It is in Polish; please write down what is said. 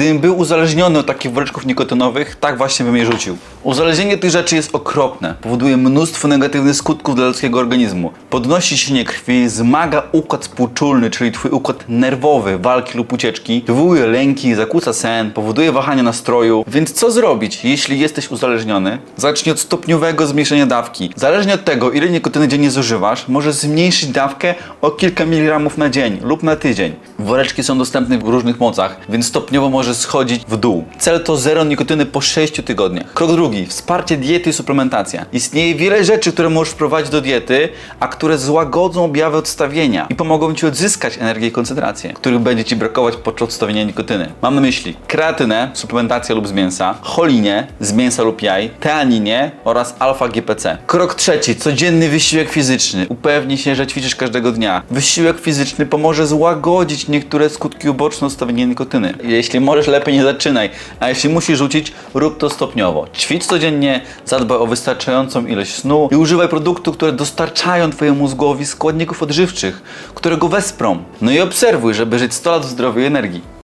Gdybym był uzależniony od takich woreczków nikotynowych, tak właśnie bym je rzucił. Uzależnienie tych rzeczy jest okropne. Powoduje mnóstwo negatywnych skutków dla ludzkiego organizmu. Podnosi silnie krwi, zmaga układ współczulny, czyli twój układ nerwowy, walki lub ucieczki, wywołuje lęki, zakłóca sen, powoduje wahania nastroju. Więc co zrobić, jeśli jesteś uzależniony? Zacznij od stopniowego zmniejszenia dawki. Zależnie od tego, ile nikotyny dziennie zużywasz, możesz zmniejszyć dawkę o kilka miligramów na dzień lub na tydzień. Woreczki są dostępne w różnych mocach, więc stopniowo może schodzić w dół. Cel to zero nikotyny po 6 tygodniach. Krok drugi, wsparcie diety i suplementacja. Istnieje wiele rzeczy, które możesz wprowadzić do diety, a które złagodzą objawy odstawienia i pomogą Ci odzyskać energię i koncentrację, których będzie Ci brakować podczas odstawienia nikotyny. Mam na myśli kreatynę, suplementacja lub z mięsa, cholinie, z mięsa lub jaj, teaninie oraz alfa-GPC. Krok trzeci, codzienny wysiłek fizyczny. Upewnij się, że ćwiczysz każdego dnia. Wysiłek fizyczny pomoże złagodzić niektóre skutki uboczne odstawienia nikotyny. Jeśli możesz, lepiej nie zaczynaj, a jeśli musisz rzucić, rób to stopniowo. Ćwicz codziennie, zadbaj o wystarczającą ilość snu i używaj produktów, które dostarczają Twojemu mózgowi składników odżywczych, które go wesprą. No i obserwuj, żeby żyć 100 lat w zdrowiu i energii.